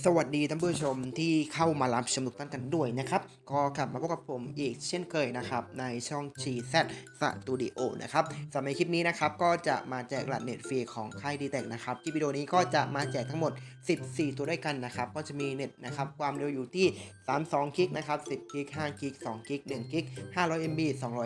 สวัสดีท่านผู้ชมที่เข้ามารับชมทุกท่านกันด้วยนะครับ ก็กลับมาพบกับผมอีกเช่นเคยนะครับ ในช่อง g z Studio นะครับสำหรับในคลิปนี้นะครับ ก็จะมาแจกรหัสเน็ตฟรีของค่ายดีแตกนะครับคลิปวิดีโอนี้ก็จะมาแจกทั้งหมด 14 ตัวด้วยกันนะครับ ก็จะมีเน็ตนะครับ ความเร็วอยู่ที่ 32 กิกนะครับ 10 กิก 5 กิก 2 กิก 1 กิก 500 MB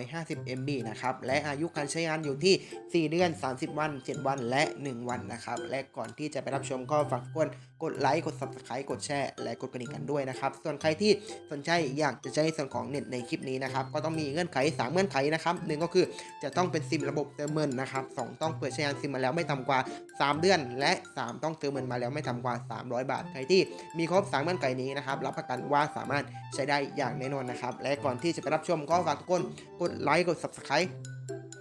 250 MB นะครับ และอายุการใช้งานอยู่ที่ 4 เดือน 30 วัน 7 วัน และ 1 วันนะครับ และก่อนที่จะไปรับชมก็ฝากกคนกดไลค์กด subscribe กดแชร์และกดกระดิ่งกันด้วยนะครับ ส่วนใครที่สนใจอยากจะใช้ส่วนของเน็ตในคลิปนี้นะครับ ก็ต้องมีเงื่อนไข 3 เงื่อนไขนะครับหนึ่งก็คือจะต้องเป็นซิมระบบเติมเงินนะครับสองต้องเปิดใช้งานซิมมาแล้วไม่ต่ำกว่า 3 เดือน และ 3 ต้องเติมเงินมาแล้วไม่ต่ำกว่า 300 บาท ใครที่มีครบ3เงื่อนไขนี้นะครับรับประกันว่าสามารถใช้ได้อย่างแน่นอนนะครับ และก่อนที่จะไปรับชมก็ฝากทุกคนกดไลค์กด subscribe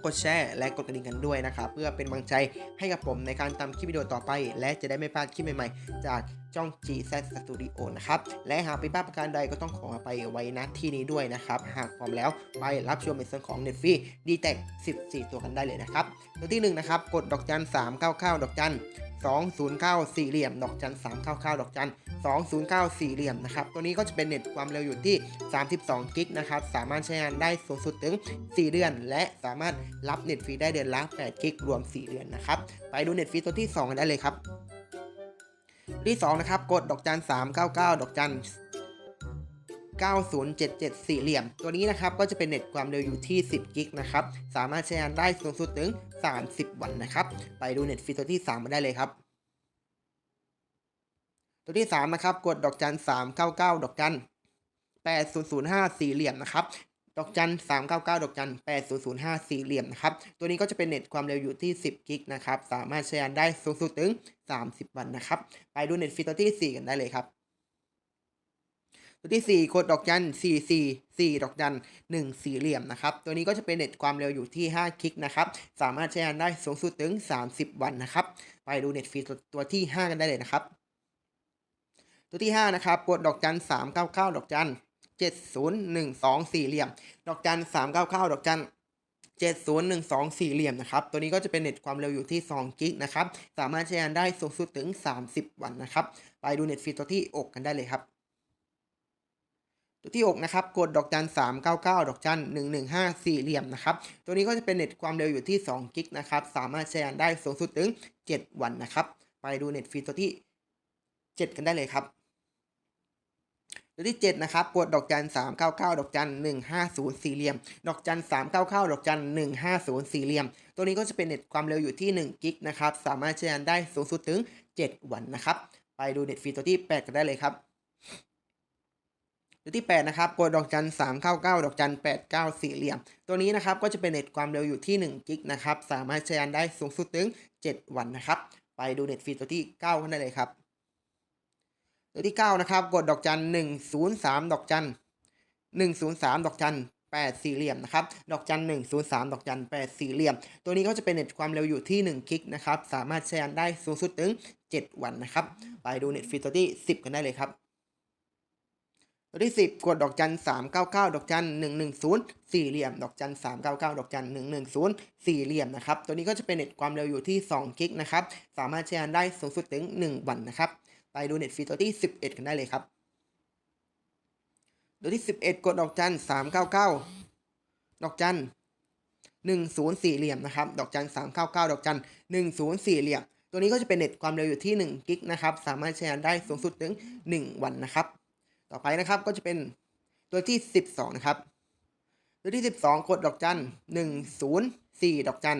กดแชร์และกดกระดิ่งกันด้วยนะครับ เพื่อเป็นกำลังใจให้กับผมในการทำคลิปวิดีโอต่อไป และจะได้ไม่พลาดคลิปใหม่ ๆ จาก ช่อง GZ Studio นะครับ และหากเป็นภาพประการใดก็ต้องขอไปไว้ณที่นี้ด้วยนะครับ หากพร้อมแล้วไปรับชมในส่วนของ n e t f r e e d t e c 14 ตัวกันได้เลยนะครับ ตัวที่1นะครับกดดอกจัน399 ดอกจัน209 สี่เหลี่ยม ดอกจัน399 ดอกจัน209 สี่เหลี่ยมนะครับ ตัวนี้ก็จะเป็นเน็ตความเร็วอยู่ที่ 32 กิกนะครับ สามารถใช้งานได้สูงสุดถึง 4 เดือน และสามารถรับเน็ตฟรีได้เดือนละ 8 กิก รวม 4 เดือนนะครับ ไปดูเน็ตฟรีตัวที่ 2 กันได้เลยครับ ที่2นะครับกดดอกจัน399 ดอกจัน9077สี่เหลี่ยม ตัวนี้นะครับก็จะเป็นเน็ตความเร็วอยู่ที่ 10 กิกนะครับ สามารถใช้งานได้สูงสุดถึง 30 วันนะครับ ไปดูเน็ตฟรีตัวที่ 3 มาได้เลยครับ ตัวที่ 3 นะครับ กดดอกจัน399 ดอกจัน8005 สี่เหลี่ยมนะครับ ดอกจัน 399 ดอกจัน 8005 สี่เหลี่ยมนะครับ ตัวนี้ก็จะเป็นเน็ตความเร็วอยู่ที่ 10 กิกนะครับ สามารถใช้งานได้สูงสุดถึง 30 วันนะครับ ไปดูเน็ตฟรีตัวที่4กันได้เลยครับ ตัวที่4กดดอกจัน 4 4 4 ดอกจัน 1 สี่เหลี่ยมนะครับ ตัวนี้ก็จะเป็นเน็ตความเร็วอยู่ที่ 5 กิกนะครับ สามารถใช้งานได้สูงสุดถึง 30 วันนะครับ ไปดูเน็ตฟรีตัวตัวที่ 5 กันได้เลยนะครับ ตัวที่ 5 นะครับ กดดอกจัน 399 ดอกจัน 7012 สี่เหลี่ยม ดอกจัน399ดอกจัน7012 สี่เหลี่ยมนะครับ ตัวนี้ก็จะเป็นเน็ตความเร็วอยู่ที่2กิกนะครับ สามารถใช้งานได้สูงสุดถึง 30 วันนะครับ ไปดูเน็ตฟรีตัวที่อกกันได้เลยครับ ตัวที่ 6 นะครับ กดดอกจัน399 ดอกจัน115 สี่เหลี่ยมนะครับ ตัวนี้ก็จะเป็นเน็ตความเร็วอยู่ที่2กิกนะครับ สามารถใช้งานได้สูงสุดถึง 7 วันนะครับ ไปดูเน็ตฟรีตัวที่ 7 กันได้เลยครับ ตัวที่ 7 นะครับ กดดอกจัน399ดอกจัน150สี่เหลี่ยม ดอกจัน399ดอกจัน150สี่เหลี่ยม ตัวนี้ก็จะเป็นเน็ตความเร็วอยู่ที่1กิกนะครับ สามารถใช้งานได้สูงสุดถึง 7 วันนะครับ ไปดูเน็ตฟรีตัวที่ 8 กันได้เลยครับตัวที่ 8 นะครับ กดดอกจัน399ดอกจัน89สี่เหลี่ยม ตัวนี้นะครับ ก็จะเป็นเน็ตความเร็วอยู่ที่1กิกนะครับ สามารถใช้งานได้สูงสุดถึง 7 วันนะครับ ไปดูเน็ตฟรีตัวที่ 9 กันได้เลยครับ ตัวที่ 9 นะครับ กดดอกจัน103 ดอกจัน103 ดอกจัน8สี่เหลี่ยมนะครับ ดอกจัน103 ดอกจัน8สี่เหลี่ยม ตัวนี้ก็จะเป็นเน็ตความเร็วอยู่ที่ 1 กิกนะครับ สามารถใช้งานได้สูงสุดถึง 7 วันนะครับ ไปดูเน็ตฟรีตัวที่ 10 กันได้เลยครับ ตัวที่ 10 กดดอกจัน399 ดอกจัน110 สี่เหลี่ยม ดอกจัน399 ดอกจัน110 สี่เหลี่ยมนะครับ ตัวนี้ก็จะเป็นเน็ตความเร็วอยู่ที่ 2 กิกนะครับ สามารถใช้งานได้สูงสุดถึง 1 วันนะครับ ไปดูเน็ตฟรีตัวที่ 11 กันได้เลยครับ ตัวที่ 11 กดดอกจัน399ดอกจัน10สี่เหลี่ยมนะครับ ดอกจัน399ดอกจัน10สี่เหลี่ยม ตัวนี้ก็จะเป็นเน็ตความเร็วอยู่ที่1กิกนะครับ สามารถใช้งานได้สูงสุดถึง 1 วันนะครับ ต่อไปนะครับก็จะเป็นตัวที่ 12 นะครับ ตัวที่ 12 กดดอกจัน104ดอกจัน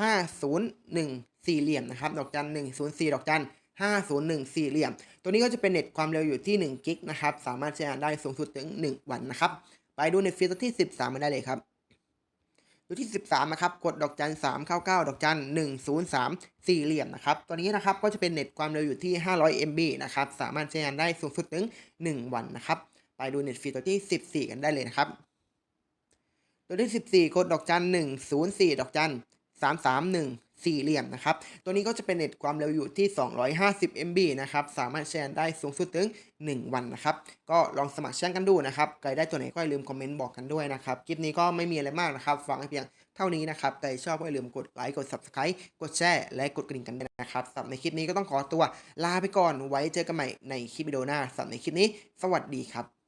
501สี่เหลี่ยมนะครับ ดอกจัน104ดอกจัน 501สี่เหลี่ยม ตัวนี้ก็จะเป็นเน็ตความเร็วอยู่ที่1กิกนะครับ สามารถใช้งานได้สูงสุดถึง 1 วันนะครับ ไปดูเน็ตฟรีตัวที่ 13 มาได้เลยครับตัวที่ 13 นะครับ กดดอกจัน399 ดอกจัน103 สี่เหลี่ยมนะครับ ตัวนี้นะครับก็จะเป็นเน็ตความเร็วอยู่ที่ 500 MB นะครับ สามารถใช้งานได้สูงสุดถึง 1 วันนะครับ ไปดูเน็ตฟรีตัวที่ 14 กันได้เลยนะครับ ตัวที่ 14 กดดอกจัน104 ดอกจัน 331 สี่เหลี่ยมนะครับ ตัวนี้ก็จะเป็นเน็ตความเร็วอยู่ที่ 250 MB นะครับ สามารถแชร์ได้สูงสุดถึง 1 วันนะครับ ก็ลองสมัครแชร์กันดูนะครับ ใครได้ตัวไหนก็อย่าลืมคอมเมนต์บอกกันด้วยนะครับ คลิปนี้ก็ไม่มีอะไรมากนะครับ ฟังให้เพียงเท่านี้นะครับใครชอบก็อย่าลืมกดไลค์ กด Subscribe กดแชร์ และกดกระดิ่งกันด้วยนะครับสำหรับในคลิปนี้ก็ต้องขอตัวลาไปก่อน ไว้เจอกันใหม่ในคลิปวิดีโอหน้าสำหรับในคลิปนี้ สวัสดีครับ